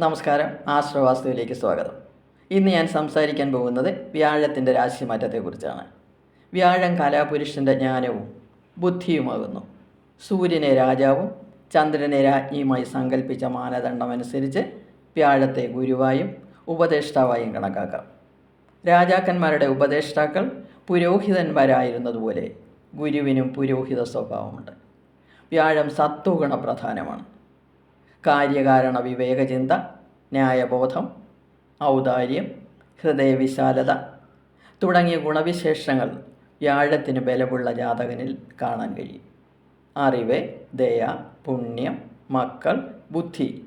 നമസ്കാരം ആശ്രവാസ്തുവിലേക്ക് സ്വാഗതം. ഇന്ന് ഞാൻ സംസാരിക്കാൻ പോകുന്നത് വ്യാഴത്തിന്റെ രാശിമാറ്റത്തെക്കുറിച്ചാണ്. വ്യാഴം കലാപുരുഷന്റെ ജ്ഞാനവും ബുദ്ധിയുമാകുന്നു. സൂര്യനെ രാജാവും ചന്ദ്രനെ രാജ്ഞിയുമായി സങ്കല്പിച്ച മാനദണ്ഡമനുസരിച്ച് വ്യാഴത്തെ ഗുരുവായും ഉപദേഷ്ടാവായും കണക്കാക്കാം. രാജാക്കന്മാരുടെ ഉപദേഷ്ടാക്കൾ പുരോഹിതന്മാരായിരുന്നതുപോലെ ഗുരുവിനും പുരോഹിത സ്വഭാവമുണ്ട്. വ്യാഴം സത്വഗുണ പ്രധാനമാണ് കാര്യകാരണ വിവേകചിന്ത ന്യായബോധം ഔദാര്യം ഹൃദയവിശാലത തുടങ്ങിയ ഗുണവിശേഷങ്ങൾ വ്യാഴത്തിന് ബലമുള്ള ജാതകനിൽ കാണാൻ കഴിയും. അറിവ് ദയ പുണ്യം മക്കൾ ബുദ്ധി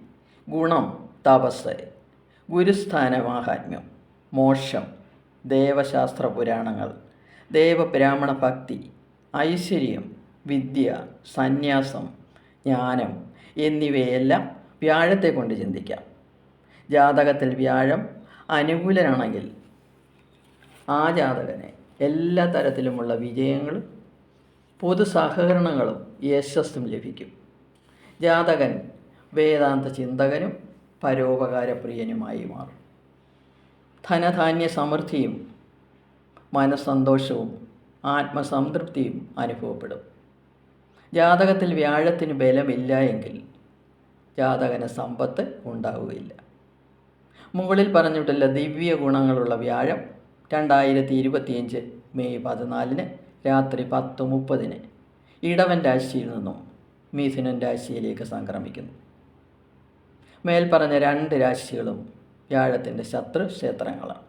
ഗുണം തപസ് ഗുരുസ്ഥാന മാഹാത്മ്യം മോക്ഷം ദേവശാസ്ത്ര പുരാണങ്ങൾ ദേവബ്രാഹ്മണ ഭക്തി ഐശ്വര്യം വിദ്യ സന്യാസം ജ്ഞാനം എന്നിവയെല്ലാം വ്യാഴത്തെ കൊണ്ട് ചിന്തിക്കാം. ജാതകത്തിൽ വ്യാഴം അനുകൂലനാണെങ്കിൽ ആ ജാതകനെ എല്ലാ തരത്തിലുമുള്ള വിജയങ്ങളും പൊതു സഹകരണങ്ങളും യശസ്സും ലഭിക്കും. ജാതകൻ വേദാന്ത ചിന്തകനും പരോപകാരപ്രിയനുമായി മാറും. ധനധാന്യ സമൃദ്ധിയും മനസ്സന്തോഷവും ആത്മസംതൃപ്തിയും അനുഭവപ്പെടും. ജാതകത്തിൽ വ്യാഴത്തിന് ബലമില്ല എങ്കിൽ ജാതകന് സമ്പത്ത് ഉണ്ടാവുകയില്ല. മുകളിൽ പറഞ്ഞിട്ടുള്ള ദിവ്യ ഗുണങ്ങളുള്ള വ്യാഴം രണ്ടായിരത്തി ഇരുപത്തിയഞ്ച് മെയ് പതിനാലിന് രാത്രി പത്ത് മുപ്പതിന് ഇടവൻ രാശിയിൽ നിന്നും മിഥുനൻ രാശിയിലേക്ക് സംക്രമിക്കുന്നു. മേൽപ്പറഞ്ഞ രണ്ട് രാശികളും വ്യാഴത്തിന്റെ ശത്രു ക്ഷേത്രങ്ങളാണ്.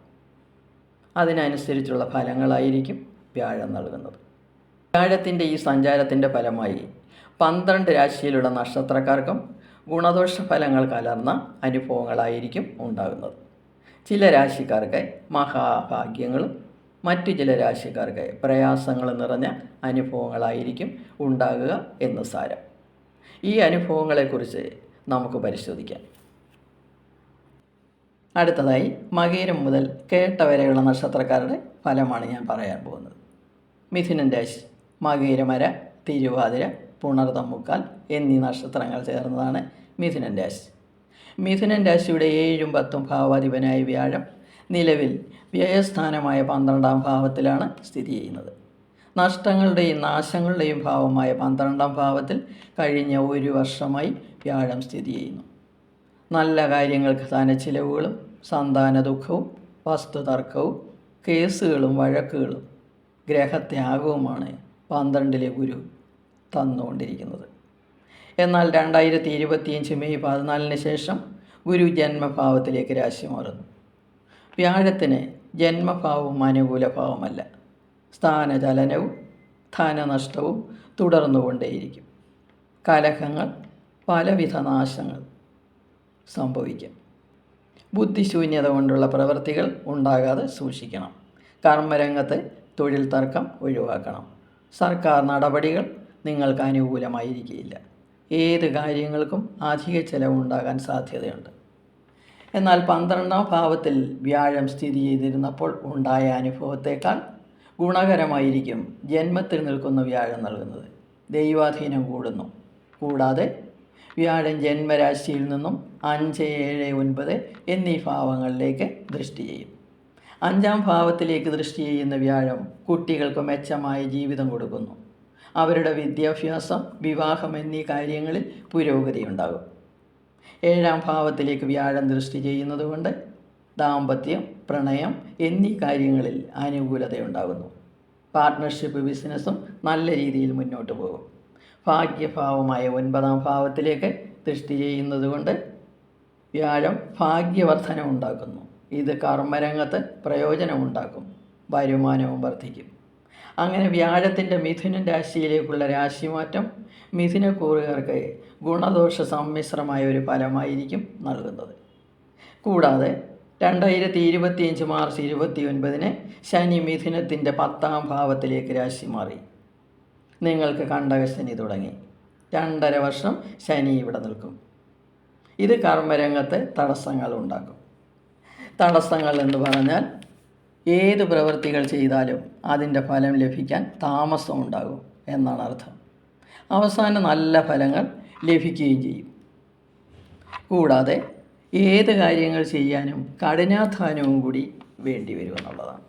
അതിനനുസരിച്ചുള്ള ഫലങ്ങളായിരിക്കും വ്യാഴം നൽകുന്നത്. വ്യാഴത്തിന്റെ ഈ സഞ്ചാരത്തിന്റെ ഫലമായി പന്ത്രണ്ട് രാശിയിലുള്ള നക്ഷത്രക്കാർക്കും ഗുണദോഷ ഫലങ്ങൾ കലർന്ന അനുഭവങ്ങളായിരിക്കും ഉണ്ടാകുന്നത്. ചില രാശിക്കാർക്ക് മഹാഭാഗ്യങ്ങളും മറ്റു ചില രാശിക്കാർക്ക് പ്രയാസങ്ങൾ നിറഞ്ഞ അനുഭവങ്ങളായിരിക്കും ഉണ്ടാകുക എന്ന് സാരം. ഈ അനുഭവങ്ങളെക്കുറിച്ച് നമുക്ക് പരിശോധിക്കാം. അടുത്തതായി മകേരം മുതൽ കേട്ട വരെയുള്ള നക്ഷത്രക്കാരുടെ ഫലമാണ് ഞാൻ പറയാൻ പോകുന്നത്. മിഥുനൻ രാശി. മകേരമര തിരുവാതിര പുണർതമുക്കാൽ എന്നീ നക്ഷത്രങ്ങൾ ചേർന്നതാണ് മിഥുനൻ രാശി. മിഥുനൻ രാശിയുടെ ഏഴും പത്തും ഭാവാധിപനായ വ്യാഴം നിലവിൽ വ്യയസ്ഥാനമായ പന്ത്രണ്ടാം ഭാവത്തിലാണ് സ്ഥിതി ചെയ്യുന്നത്. നഷ്ടങ്ങളുടെയും നാശങ്ങളുടെയും ഭാവമായ പന്ത്രണ്ടാം ഭാവത്തിൽ കഴിഞ്ഞ ഒരു വർഷമായി വ്യാഴം സ്ഥിതി ചെയ്യുന്നു. നല്ല കാര്യങ്ങൾക്ക് ധനച്ചിലവുകളും സന്താന ദുഃഖവും വസ്തുതർക്കവും കേസുകളും വഴക്കുകളും ഗ്രഹത്യാഗവുമാണ് പന്ത്രണ്ടിലെ ഗുരു തന്നുകൊണ്ടിരിക്കുന്നത്. എന്നാൽ രണ്ടായിരത്തി ഇരുപത്തിയഞ്ച് മെയ് പതിനാലിന് ശേഷം ഗുരു ജന്മഭാവത്തിലേക്ക് രാശി മാറുന്നു. വ്യാഴത്തിന് ജന്മഭാവവും അനുകൂല ഭാവമല്ല സ്ഥാനചലനവും ധനനഷ്ടവും തുടർന്നുകൊണ്ടേയിരിക്കും. കലഹങ്ങൾ പലവിധ നാശങ്ങൾ സംഭവിക്കും. ബുദ്ധിശൂന്യത കൊണ്ടുള്ള പ്രവൃത്തികൾ ഉണ്ടാകാതെ സൂക്ഷിക്കണം. കർമ്മരംഗത്തെ തൊഴിൽ തർക്കം ഒഴിവാക്കണം. സർക്കാർ നടപടികൾ നിങ്ങൾക്ക് അനുകൂലമായിരിക്കില്ല. ഏത് കാര്യങ്ങൾക്കും അധിക ചെലവുണ്ടാകാൻ സാധ്യതയുണ്ട്. എന്നാൽ പന്ത്രണ്ടാം ഭാവത്തിൽ വ്യാഴം സ്ഥിതി ചെയ്തിരുന്നപ്പോൾ ഉണ്ടായ അനുഭവത്തേക്കാൾ ഗുണകരമായിരിക്കും ജന്മത്തിൽ നിൽക്കുന്ന വ്യാഴം നൽകുന്നത്. ദൈവാധീനം കൂടുന്നു. കൂടാതെ വ്യാഴം ജന്മരാശിയിൽ നിന്നും അഞ്ച് ഏഴ് ഒൻപത് എന്നീ ഭാവങ്ങളിലേക്ക് ദൃഷ്ടി ചെയ്യും. അഞ്ചാം ഭാവത്തിലേക്ക് ദൃഷ്ടി ചെയ്യുന്ന വ്യാഴം കുട്ടികൾക്ക് മെച്ചമായ ജീവിതം കൊടുക്കുന്നു. അവരുടെ വിദ്യാഭ്യാസം വിവാഹം എന്നീ കാര്യങ്ങളിൽ പുരോഗതി ഉണ്ടാകും ഏഴാം ഭാവത്തിലേക്ക് വ്യാഴം ദൃഷ്ടി ചെയ്യുന്നതുകൊണ്ട് ദാമ്പത്യം പ്രണയം എന്നീ കാര്യങ്ങളിൽ അനുകൂലതയുണ്ടാകുന്നു. പാർട്ട്ണർഷിപ്പ് ബിസിനസ്സും നല്ല രീതിയിൽ മുന്നോട്ട് പോകും. ഭാഗ്യഭാവമായ ഒൻപതാം ഭാവത്തിലേക്ക് ദൃഷ്ടി ചെയ്യുന്നതുകൊണ്ട് വ്യാഴം ഭാഗ്യവർദ്ധനം ഉണ്ടാക്കുന്നു ഇത് കർമ്മരംഗത്ത് പ്രയോജനമുണ്ടാക്കും വരുമാനവും വർദ്ധിക്കും. അങ്ങനെ വ്യാഴത്തിന്റെ മിഥുനൻ രാശിയിലേക്കുള്ള രാശിമാറ്റം മിഥുനക്കൂറുകാർക്ക് ഗുണദോഷ സമ്മിശ്രമായ ഒരു ഫലമായിരിക്കും നൽകുന്നത്. കൂടാതെ രണ്ടായിരത്തി ഇരുപത്തിയഞ്ച് മാർച്ച് ഇരുപത്തി ഒൻപതിന് ശനി മിഥുനത്തിന്റെ പത്താം ഭാവത്തിലേക്ക് രാശി മാറി. നിങ്ങൾക്ക് കണ്ടകശനി തുടങ്ങി. രണ്ടര വർഷം ശനി ഇവിടെ നിൽക്കും. ഇത് കർമ്മരംഗത്ത് തടസ്സങ്ങൾ ഉണ്ടാക്കും. തടസ്സങ്ങൾ എന്ന് പറഞ്ഞാൽ ഏത് പ്രവൃത്തികൾ ചെയ്താലും അതിന്റെ ഫലം ലഭിക്കാൻ താമസമുണ്ടാകും എന്നാണ് അർത്ഥം. അവസാനം നല്ല ഫലങ്ങൾ ലഭിക്കുകയും ചെയ്യും. കൂടാതെ ഏത് കാര്യങ്ങൾ ചെയ്യാനും കഠിനാധ്വാനവും കൂടി വേണ്ടി വരുമെന്നുള്ളതാണ്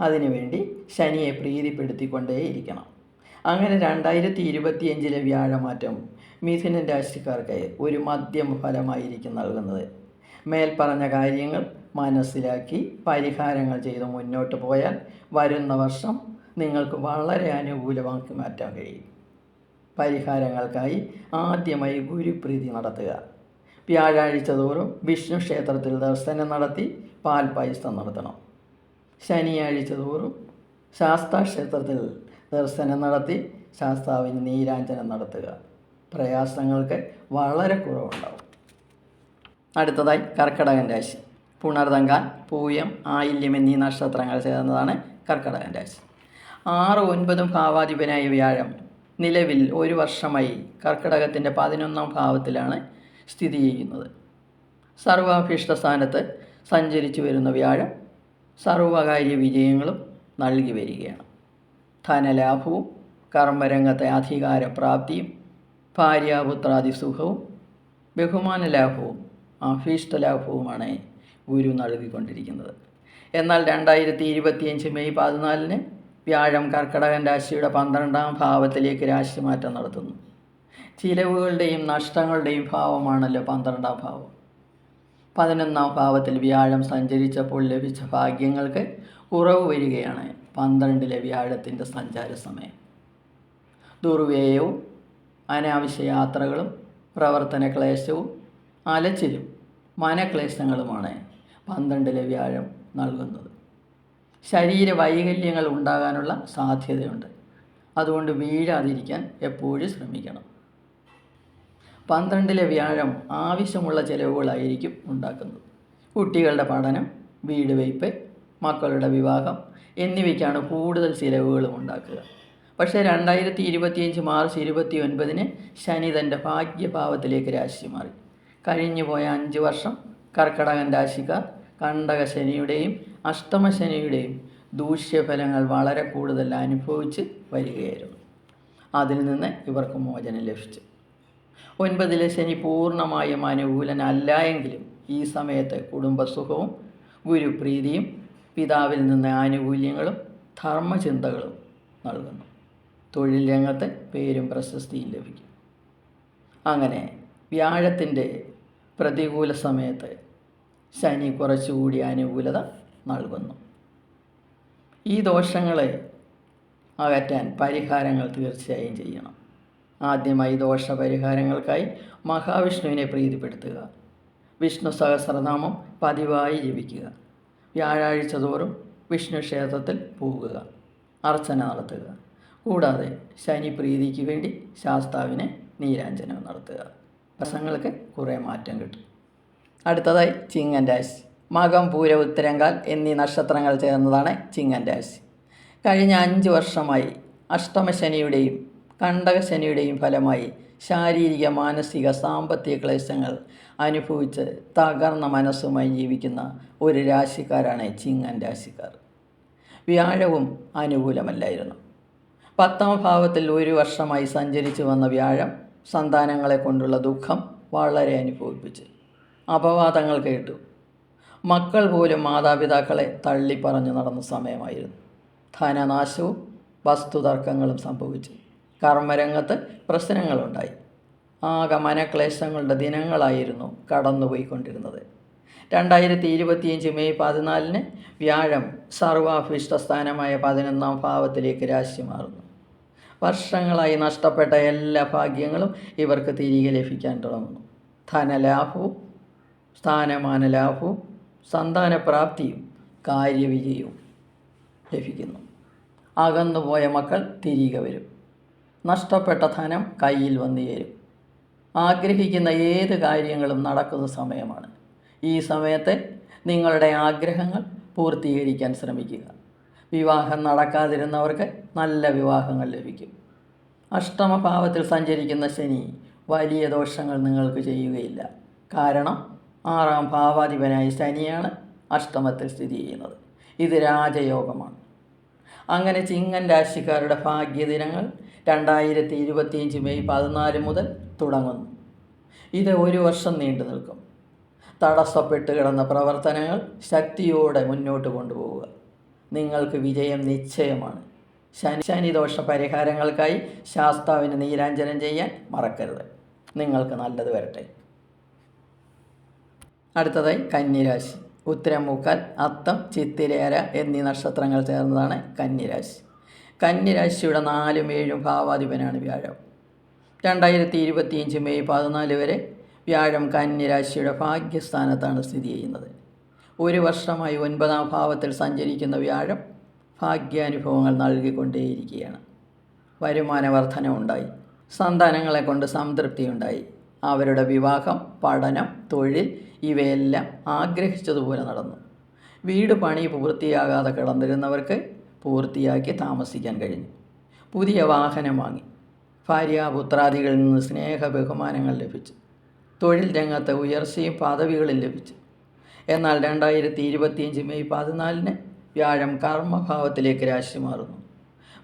അതിനുവേണ്ടി ശനിയെ പ്രീതിപ്പെടുത്തിക്കൊണ്ടേയിരിക്കണം. അങ്ങനെ രണ്ടായിരത്തി ഇരുപത്തിയഞ്ചിലെ വ്യാഴമാറ്റം മിഥുനൻ രാശിക്കാർക്ക് ഒരു മദ്യം ഫലമായിരിക്കും നൽകുന്നത്. മേൽപ്പറഞ്ഞ കാര്യങ്ങൾ മനസ്സിലാക്കി പരിഹാരങ്ങൾ ചെയ്ത് മുന്നോട്ട് പോയാൽ വരുന്ന വർഷം നിങ്ങൾക്ക് വളരെ അനുകൂലമാക്കി മാറ്റാൻ കഴിയും. പരിഹാരങ്ങൾക്കായി ആദ്യമായി ഗുരുപ്രീതി നടത്തുക. വ്യാഴാഴ്ച തോറും വിഷ്ണു ക്ഷേത്രത്തിൽ ദർശനം നടത്തി പാൽ പാൽപായസം നടത്തണം. ശനിയാഴ്ച തോറും ശാസ്താ ക്ഷേത്രത്തിൽ ദർശനം നടത്തി ശാസ്താവിന് നീരാഞ്ജനം നടത്തുക. പ്രയാസങ്ങൾക്ക് വളരെ കുറവുണ്ടാവും. അടുത്തതായി കർക്കടകൻ രാശി. പുണർതങ്കാൻ പൂയം ആയില്യം എന്നീ നക്ഷത്രങ്ങൾ ചേർന്നതാണ് കർക്കിടകൻ രാശി. ആറ് ഒൻപതും ഭാവാധിപനായ വ്യാഴം നിലവിൽ ഒരു വർഷമായി കർക്കിടകത്തിന്റെ പതിനൊന്നാം ഭാവത്തിലാണ് സ്ഥിതി ചെയ്യുന്നത്. സർവാഭീഷ്ട സ്ഥാനത്ത് സഞ്ചരിച്ചു വരുന്ന വ്യാഴം സർവകാര്യ വിജയങ്ങളും നൽകി വരികയാണ്. ധനലാഭവും കർമ്മരംഗത്തെ അധികാരപ്രാപ്തിയും ഭാര്യാപുത്രാദി സുഖവും ബഹുമാന ലാഭവും അഭീഷ്ട ലാഭവുമാണ് ഗുരു നൽകിക്കൊണ്ടിരിക്കുന്നത്. എന്നാൽ രണ്ടായിരത്തി ഇരുപത്തിയഞ്ച് മെയ് പതിനാലിന് വ്യാഴം കർക്കടകൻ രാശിയുടെ പന്ത്രണ്ടാം ഭാവത്തിലേക്ക് രാശിമാറ്റം നടത്തുന്നു. ചിലവുകളുടെയും നഷ്ടങ്ങളുടെയും ഭാവമാണല്ലോ പന്ത്രണ്ടാം ഭാവം. പതിനൊന്നാം ഭാവത്തിൽ വ്യാഴം സഞ്ചരിച്ചപ്പോൾ ലഭിച്ച ഭാഗ്യങ്ങൾക്ക് കുറവ് വരികയാണ് പന്ത്രണ്ടിലെ വ്യാഴത്തിന്റെ സഞ്ചാര സമയം ദുർവ്യയവും അനാവശ്യ യാത്രകളും പ്രവർത്തന ക്ലേശവും അലച്ചിലും മനക്ലേശങ്ങളുമാണ് പന്ത്രണ്ടിലെ വ്യാഴം നൽകുന്നത്. ശരീര വൈകല്യങ്ങൾ ഉണ്ടാകാനുള്ള സാധ്യതയുണ്ട്. അതുകൊണ്ട് വീഴാതിരിക്കാൻ എപ്പോഴും ശ്രമിക്കണം. പന്ത്രണ്ടിലെ വ്യാഴം ആവശ്യമുള്ള ചിലവുകളായിരിക്കും ഉണ്ടാക്കുന്നത്. കുട്ടികളുടെ പഠനം വീട് വയ്പ് മക്കളുടെ വിവാഹം എന്നിവയ്ക്കാണ് കൂടുതൽ ചിലവുകളും ഉണ്ടാക്കുക. പക്ഷേ രണ്ടായിരത്തി ഇരുപത്തിയഞ്ച് മാർച്ച് ഇരുപത്തി ഒൻപതിന് ശനി തന്റെ ഭാഗ്യഭാവത്തിലേക്ക് രാശി മാറി കഴിഞ്ഞു പോയ അഞ്ച് വർഷം കർക്കടകൻ രാശിക്കാർ കണ്ടക ശനിയുടെയും അഷ്ടമ ശനിയുടെയും ദൂഷ്യഫലങ്ങൾ വളരെ കൂടുതൽ അനുഭവിച്ച് വരികയായിരുന്നു. അതിൽ നിന്ന് ഇവർക്ക് മോചനം ലഭിച്ചു. ഒൻപതിലെ ശനി പൂർണമായും അനുകൂലനല്ല എങ്കിലും ഈ സമയത്ത് കുടുംബസുഖവും ഗുരുപ്രീതിയും പിതാവിൽ നിന്ന് ആനുകൂല്യങ്ങളും ധർമ്മചിന്തകളും നൽകുന്നു. തൊഴിൽ രംഗത്ത് പേരും പ്രശസ്തിയും ലഭിക്കും. അങ്ങനെ വ്യാഴത്തിന്റെ പ്രതികൂല സമയത്ത് ശനി കുറച്ചുകൂടി അനുകൂലത നൽകുന്നു. ഈ ദോഷങ്ങളെ അകറ്റാൻ പരിഹാരങ്ങൾ തീർച്ചയായും ചെയ്യണം. ആദ്യമായി ദോഷ പരിഹാരങ്ങൾക്കായി മഹാവിഷ്ണുവിനെ പ്രീതിപ്പെടുത്തുക. വിഷ്ണു സഹസ്രനാമം പതിവായി ജപിക്കുക. വ്യാഴാഴ്ച തോറും വിഷ്ണു ക്ഷേത്രത്തിൽ പോകുക. അർച്ചന നടത്തുക. കൂടാതെ ശനി പ്രീതിക്ക് വേണ്ടി ശാസ്താവിനെ നീരാഞ്ജനം നടത്തുക. പ്രശ്നങ്ങൾക്ക് കുറേ മാറ്റം കിട്ടും. അടുത്തതായി ചിങ്ങൻ രാശി മകം പൂര ഉത്തരങ്കാൽ എന്നീ നക്ഷത്രങ്ങൾ ചേർന്നതാണ് ചിങ്ങൻ രാശി കഴിഞ്ഞ അഞ്ച് വർഷമായി അഷ്ടമശനിയുടെയും കണ്ടകശനിയുടെയും ഫലമായി ശാരീരിക മാനസിക സാമ്പത്തിക ക്ലേശങ്ങൾ അനുഭവിച്ച് തകർന്ന മനസ്സുമായി ജീവിക്കുന്ന ഒരു രാശിക്കാരാണ് ചിങ്ങൻ രാശിക്കാർ വ്യാഴവും അനുകൂലമല്ലായിരുന്നു. പത്താം ഭാവത്തിൽ ഒരു വർഷമായി സഞ്ചരിച്ചു വന്ന വ്യാഴം സന്താനങ്ങളെ കൊണ്ടുള്ള ദുഃഖം വളരെ അനുഭവിപ്പിച്ച് അപവാദങ്ങൾ കേട്ടു. മക്കൾ പോലും മാതാപിതാക്കളെ തള്ളിപ്പറഞ്ഞു നടന്ന സമയമായിരുന്നു. ധനനാശവും വസ്തുതർക്കങ്ങളും സംഭവിച്ചു കർമ്മരംഗത്ത് പ്രശ്നങ്ങളുണ്ടായി. ആകെ മനക്ലേശങ്ങളുടെ ദിനങ്ങളായിരുന്നു കടന്നുപോയിക്കൊണ്ടിരുന്നത്. രണ്ടായിരത്തി ഇരുപത്തിയഞ്ച് മെയ് പതിനാലിന് വ്യാഴം സർവാഭിഷ്ട സ്ഥാനമായ പതിനൊന്നാം ഭാവത്തിലേക്ക് രാശി മാറുന്നു. വർഷങ്ങളായി നഷ്ടപ്പെട്ട എല്ലാ ഭാഗ്യങ്ങളും ഇവർക്ക് തിരികെ ലഭിക്കാൻ തുടങ്ങുന്നു. ധനലാഭവും സ്ഥാനമാന ലാഭവും സന്താനപ്രാപ്തിയും കാര്യവിജയവും ലഭിക്കുന്നു. അകന്നുപോയ മക്കൾ തിരികെ വരും. നഷ്ടപ്പെട്ട ധനം കയ്യിൽ വന്നു ചേരും. ആഗ്രഹിക്കുന്ന ഏത് കാര്യങ്ങളും നടക്കുന്ന സമയമാണ്. ഈ സമയത്തെ നിങ്ങളുടെ ആഗ്രഹങ്ങൾ പൂർത്തീകരിക്കാൻ ശ്രമിക്കുക. വിവാഹം നടക്കാതിരുന്നവർക്ക് നല്ല വിവാഹങ്ങൾ ലഭിക്കും. അഷ്ടമഭാവത്തിൽ സഞ്ചരിക്കുന്ന ശനി വലിയ ദോഷങ്ങൾ നിങ്ങൾക്ക് ചെയ്യുകയില്ല. കാരണം ആറാം ഭാവാധിപനായ ശനിയാണ് അഷ്ടമത്തിൽ സ്ഥിതി ചെയ്യുന്നത്. ഇത് രാജയോഗമാണ്. അങ്ങനെ ചിങ്ങൻ രാശിക്കാരുടെ ഭാഗ്യദിനങ്ങൾ രണ്ടായിരത്തി ഇരുപത്തിയഞ്ച് മെയ് പതിനാല് മുതൽ തുടങ്ങുന്നു. ഇത് ഒരു വർഷം നീണ്ടു നിൽക്കും. തടസ്സപ്പെട്ട് കിടന്ന പ്രവർത്തനങ്ങൾ ശക്തിയോടെ മുന്നോട്ട് കൊണ്ടുപോവുക. നിങ്ങൾക്ക് വിജയം നിശ്ചയമാണ്. ശനി ശനിദോഷ പരിഹാരങ്ങൾക്കായി ശാസ്താവിന് നീരാഞ്ജനം ചെയ്യാൻ മറക്കരുത്. നിങ്ങൾക്ക് നല്ലത് വരട്ടെ. അടുത്തതായി കന്നിരാശി. ഉത്തരം മുക്കാൽ അത്തം ചിത്തിരേര എന്നീ നക്ഷത്രങ്ങൾ ചേർന്നതാണ് കന്നിരാശി. കന്നിരാശിയുടെ നാലും ഏഴും ഭാവാധിപനാണ് വ്യാഴം. രണ്ടായിരത്തി ഇരുപത്തിയഞ്ച് മെയ് പതിനാല് വരെ വ്യാഴം കന്നിരാശിയുടെ ഭാഗ്യസ്ഥാനത്താണ് സ്ഥിതി ചെയ്യുന്നത്. ഒരു വർഷമായി ഒൻപതാം ഭാവത്തിൽ സഞ്ചരിക്കുന്ന വ്യാഴം ഭാഗ്യാനുഭവങ്ങൾ നൽകിക്കൊണ്ടേയിരിക്കുകയാണ്. വരുമാന വർധനവുണ്ടായി സന്താനങ്ങളെ കൊണ്ട് സംതൃപ്തി ഉണ്ടായി അവരുടെ വിവാഹം പഠനം തൊഴിൽ ഇവയെല്ലാം ആഗ്രഹിച്ചതുപോലെ നടന്നു. വീട് പണി പൂർത്തിയാകാതെ കിടന്നിരുന്നവർക്ക് പൂർത്തിയാക്കി താമസിക്കാൻ കഴിഞ്ഞു. പുതിയ വാഹനം വാങ്ങി. ഭാര്യ പുത്രാദികളിൽ നിന്ന് സ്നേഹ ബഹുമാനങ്ങൾ ലഭിച്ചു. തൊഴിൽ രംഗത്ത് ഉയർച്ചയും പദവികളും ലഭിച്ചു. എന്നാൽ രണ്ടായിരത്തി ഇരുപത്തിയഞ്ച് മെയ് പതിനാലിന് വ്യാഴം കർമ്മഭാവത്തിലേക്ക് രാശി മാറുന്നു.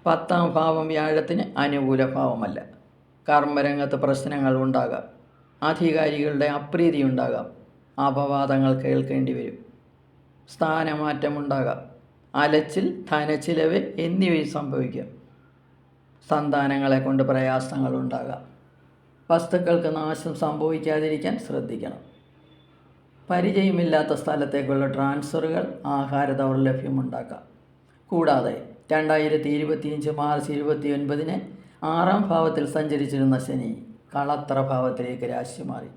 പത്താം ഭാവം വ്യാഴത്തിന് അനുകൂല ഭാവമല്ല കർമ്മരംഗത്ത് പ്രശ്നങ്ങൾ ഉണ്ടാകാം. അധികാരികളുടെ അപ്രീതി ഉണ്ടാകാം. അപവാദങ്ങൾ കേൾക്കേണ്ടി വരും. സ്ഥാനമാറ്റമുണ്ടാകാം അലച്ചിൽ ധനച്ചിലവ് എന്നിവയും സംഭവിക്കാം. സന്താനങ്ങളെ കൊണ്ട് പ്രയാസങ്ങൾ ഉണ്ടാകാം. വസ്തുക്കൾക്ക് നാശം സംഭവിക്കാതിരിക്കാൻ ശ്രദ്ധിക്കണം. പരിചയമില്ലാത്ത സ്ഥലത്തേക്കുള്ള ട്രാൻസ്ഫറുകൾ ആഹാര ദൗർലഭ്യമുണ്ടാക്കാം കൂടാതെ രണ്ടായിരത്തി ഇരുപത്തിയഞ്ച് മാർച്ച് ഇരുപത്തി ഒൻപതിന് ആറാം ഭാവത്തിൽ സഞ്ചരിച്ചിരുന്ന ശനി കളത്ര ഭാവത്തിലേക്ക് രാശി മാറി.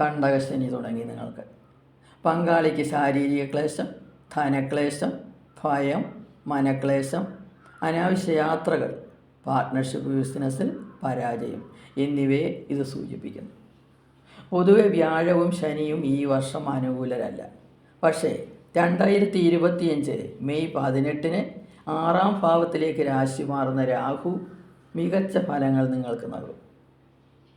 കണ്ടകശനി തുടങ്ങി നിങ്ങൾക്ക്. പങ്കാളിക്ക് ശാരീരിക ക്ലേശം ധനക്ലേശം ഭയം മനക്ലേശം അനാവശ്യ യാത്രകൾ പാർട്ട്ണർഷിപ്പ് ബിസിനസ്സിൽ പരാജയം എന്നിവയെ ഇത് സൂചിപ്പിക്കുന്നു. പൊതുവെ വ്യാഴവും ശനിയും ഈ വർഷം അനുകൂലരല്ല. പക്ഷേ രണ്ടായിരത്തി ഇരുപത്തിയഞ്ച് മെയ് പതിനെട്ടിന് ആറാം ഭാവത്തിലേക്ക് രാശി മാറുന്ന രാഹു മികച്ച ഫലങ്ങൾ നിങ്ങൾക്ക് നൽകും.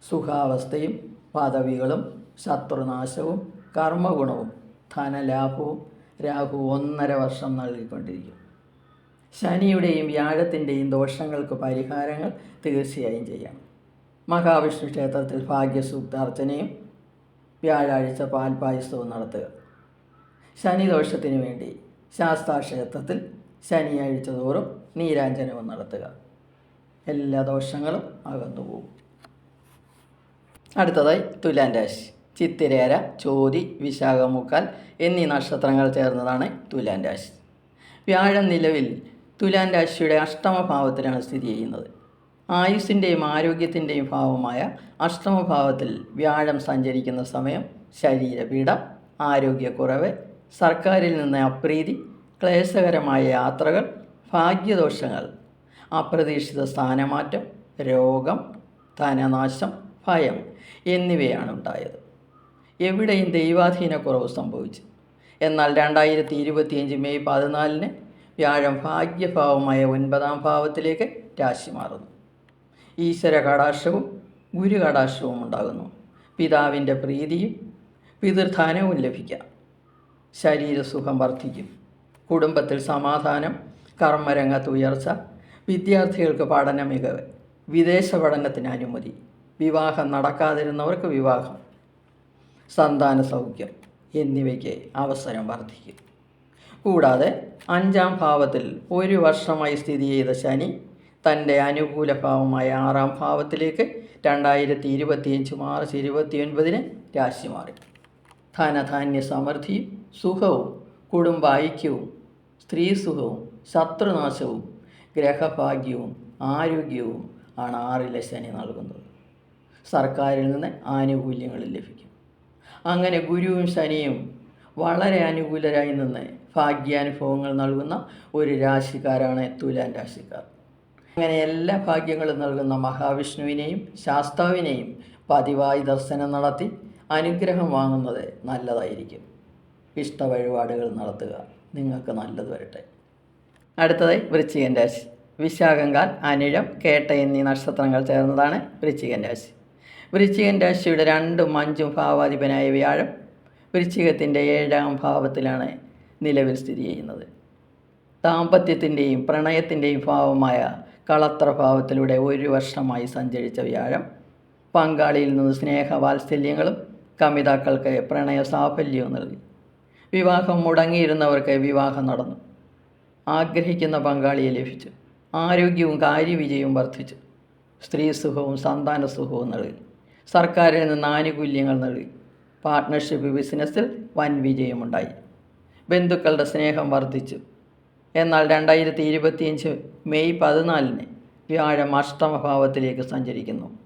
സുഖാവസ്ഥയും പദവികളും ശത്രുനാശവും കർമ്മഗുണവും ധനലാഭവും രാഹു ഒന്നര വർഷം നൽകിക്കൊണ്ടിരിക്കും. ശനിയുടെയും വ്യാഴത്തിന്റെയും ദോഷങ്ങൾക്ക് പരിഹാരങ്ങൾ തീർച്ചയായും ചെയ്യണം മഹാവിഷ്ണു ക്ഷേത്രത്തിൽ ഭാഗ്യസൂക്താർച്ചനയും വ്യാഴാഴ്ച പാൽപായസവും നടത്തുക. ശനിദോഷത്തിന് വേണ്ടി ശാസ്താക്ഷേത്രത്തിൽ ശനിയാഴ്ച തോറും നീരാഞ്ജനവും നടത്തുക. എല്ലാ ദോഷങ്ങളും അകന്നു പോകും അടുത്തതായി തുലാൻ രാശി. ചിത്തിരേര ചോതി വിശാഖമുക്കാൽ എന്നീ നക്ഷത്രങ്ങൾ ചേർന്നതാണ് തുലാൻ രാശി. വ്യാഴം നിലവിൽ തുലാൻ രാശിയുടെ അഷ്ടമഭാവത്തിലാണ് സ്ഥിതി ചെയ്യുന്നത്. ആയുസ്സിന്റെയും ആരോഗ്യത്തിന്റെയും ഭാവമായ അഷ്ടമഭാവത്തിൽ വ്യാഴം സഞ്ചരിക്കുന്ന സമയം ശരീരപീഡ ആരോഗ്യക്കുറവ് സർക്കാരിൽ നിന്ന് അപ്രീതി ക്ലേശകരമായ യാത്രകൾ ഭാഗ്യദോഷങ്ങൾ അപ്രതീക്ഷിത സ്ഥാനമാറ്റം രോഗം ധനനാശം ഭയം എന്നിവയാണ് ഉണ്ടായത്. എവിടെയും ദൈവാധീനക്കുറവ് സംഭവിച്ചു. എന്നാൽ രണ്ടായിരത്തി ഇരുപത്തിയഞ്ച് മെയ് പതിനാലിന് വ്യാഴം ഭാഗ്യഭാവമായ ഒൻപതാം ഭാവത്തിലേക്ക് രാശി മാറുന്നു. ഈശ്വര കടാക്ഷവും ഗുരു കടാക്ഷവും ഉണ്ടാകുന്നു. പിതാവിന്റെ പ്രീതിയും പിതൃധാനവും ലഭിക്കാം. ശരീരസുഖം വർദ്ധിക്കും. കുടുംബത്തിൽ സമാധാനം കർമ്മരംഗത്ത് ഉയർച്ച വിദ്യാർത്ഥികൾക്ക് പഠന മികവ് വിദേശ പഠനത്തിന് അനുമതി വിവാഹം നടക്കാതിരുന്നവർക്ക് വിവാഹം സന്താന സൗഖ്യം എന്നിവയ്ക്ക് അവസരം വർദ്ധിക്കും. കൂടാതെ അഞ്ചാം ഭാവത്തിൽ ഒരു വർഷമായി സ്ഥിതി ചെയ്ത ശനി തന്റെ അനുകൂല ഭാവമായ ആറാം ഭാവത്തിലേക്ക് രണ്ടായിരത്തി ഇരുപത്തിയഞ്ച് മാർച്ച് ഇരുപത്തിയൊൻപതിന് രാശി മാറി. ധനധാന്യ സമൃദ്ധിയും സുഖവും കുടുംബ ഐക്യവും സ്ത്രീ സുഖവും ശത്രുനാശവും ഗ്രഹഭാഗ്യവും ആരോഗ്യവും ആണ് ആറിലെ ശനി നൽകുന്നത്. സർക്കാരിൽ നിന്ന് ആനുകൂല്യങ്ങൾ ലഭിക്കും. അങ്ങനെ ഗുരുവും ശനിയും വളരെ അനുകൂലരായി നിന്ന് ഭാഗ്യാനുഭവങ്ങൾ നൽകുന്ന ഒരു രാശിക്കാരാണ് തുലാൻ രാശിക്കാർ. അങ്ങനെ എല്ലാ ഭാഗ്യങ്ങളും നൽകുന്ന മഹാവിഷ്ണുവിനെയും ശാസ്താവിനെയും പതിവായി ദർശനം നടത്തി അനുഗ്രഹം വാങ്ങുന്നത് നല്ലതായിരിക്കും. ഇഷ്ട വഴിപാടുകൾ നടത്തുക നിങ്ങൾക്ക് നല്ലത് വരട്ടെ. അടുത്തതായി വൃശ്ചികൻ രാശി. വിശാഖങ്കാൽ അനിഴം കേട്ട എന്നീ നക്ഷത്രങ്ങൾ ചേർന്നതാണ് വൃശ്ചികൻ രാശി. വൃശ്ചികൻ രാശിയുടെ രണ്ടും അഞ്ചും ഭാവാധിപനായ വ്യാഴം വൃശ്ചികത്തിന്റെ ഏഴാം ഭാവത്തിലാണ് നിലവിൽ സ്ഥിതി ചെയ്യുന്നത്. ദാമ്പത്യത്തിന്റെയും പ്രണയത്തിന്റെയും ഭാവമായ കളത്ര ഭാവത്തിലൂടെ ഒരു വർഷമായി സഞ്ചരിച്ച വ്യാഴം പങ്കാളിയിൽ നിന്ന് സ്നേഹവാത്സല്യങ്ങളും കമിതാക്കൾക്ക് പ്രണയ സാഫല്യവും നൽകി. വിവാഹം മുടങ്ങിയിരുന്നവർക്ക് വിവാഹം നടന്നു. ആഗ്രഹിക്കുന്ന പങ്കാളിയെ ലഭിച്ചു. ആരോഗ്യവും കാര്യവിജയവും വർദ്ധിച്ചു. സ്ത്രീ സുഖവും സന്താന സുഖവും നൽകി. സർക്കാരിൽ നിന്ന് ആനുകൂല്യങ്ങൾ നൽകി. പാർട്ട്ണർഷിപ്പ് ബിസിനസ്സിൽ വൻ വിജയമുണ്ടായി. ബന്ധുക്കളുടെ സ്നേഹം വർദ്ധിച്ചു. എന്നാൽ രണ്ടായിരത്തി ഇരുപത്തിയഞ്ച് മെയ് പതിനാലിന് വ്യാഴം അഷ്ടമഭാവത്തിലേക്ക് സഞ്ചരിക്കുന്നു.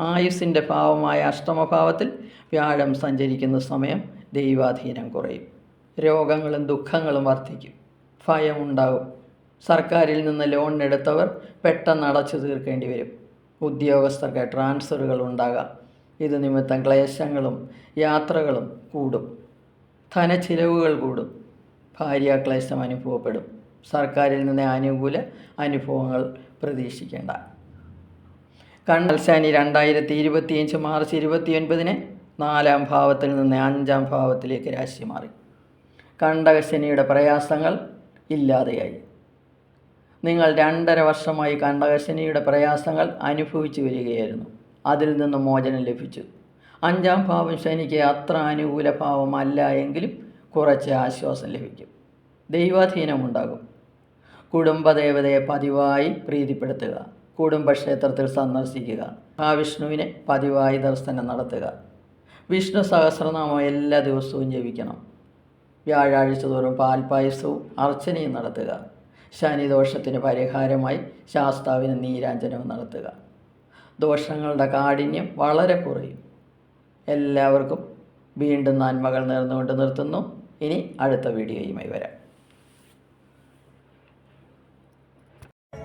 ആയുസിന്റെ ഭാവമായ അഷ്ടമഭാവത്തിൽ വ്യാഴം സഞ്ചരിക്കുന്ന സമയം ദൈവാധീനം കുറയും. രോഗങ്ങളും ദുഃഖങ്ങളും വർദ്ധിക്കും. ഭയമുണ്ടാകും സർക്കാരിൽ നിന്ന് ലോൺ എടുത്തവർ പെട്ടെന്ന് അടച്ചു തീർക്കേണ്ടി വരും. ഉദ്യോഗസ്ഥർക്ക് ട്രാൻസ്ഫറുകൾ ഉണ്ടാകാം. ഇത് നിമിത്തം ക്ലേശങ്ങളും യാത്രകളും കൂടും. ധനച്ചിലവുകൾ കൂടും. ഭാര്യാക്ലേശം അനുഭവപ്പെടും. സർക്കാരിൽ നിന്ന് അനുകൂല അനുഭവങ്ങൾ പ്രതീക്ഷിക്കേണ്ട. കണ്ടൽശാനി രണ്ടായിരത്തി ഇരുപത്തിയഞ്ച് മാർച്ച് ഇരുപത്തിയൊൻപതിന് നാലാം ഭാവത്തിൽ നിന്ന് അഞ്ചാം ഭാവത്തിലേക്ക് രാശി മാറി. കണ്ടകശനിയുടെ പ്രയാസങ്ങൾ ഇല്ലാതെയായി. നിങ്ങൾ രണ്ടര വർഷമായി കണ്ടകശനിയുടെ പ്രയാസങ്ങൾ അനുഭവിച്ചു വരികയായിരുന്നു. അതിൽ നിന്ന് മോചനം ലഭിച്ചു. അഞ്ചാം ഭാവം ശനിക്ക് അത്ര അനുകൂല ഭാവമല്ല എങ്കിലും കുറച്ച് ആശ്വാസം ലഭിക്കും. ദൈവാധീനമുണ്ടാകും. കുടുംബദേവതയെ പതിവായി പ്രീതിപ്പെടുത്തുക. കുടുംബക്ഷേത്രത്തിൽ സന്ദർശിക്കുക. ആ വിഷ്ണുവിനെ പതിവായി ദർശനം നടത്തുക. വിഷ്ണു സഹസ്രനാമം എല്ലാ ദിവസവും ജപിക്കണം. വ്യാഴാഴ്ച തോറും പാൽപ്പായസവും അർച്ചനയും നടത്തുക. ശനിദോഷത്തിന് പരിഹാരമായി ശാസ്താവിന് നീരാഞ്ജനവും നടത്തുക. ദോഷങ്ങളുടെ കാഠിന്യം വളരെ കുറയും. എല്ലാവർക്കും വീണ്ടും നന്മകൾ നേർന്നുകൊണ്ട് നിർത്തുന്നു. ഇനി അടുത്ത വീഡിയോയുമായി വരാം.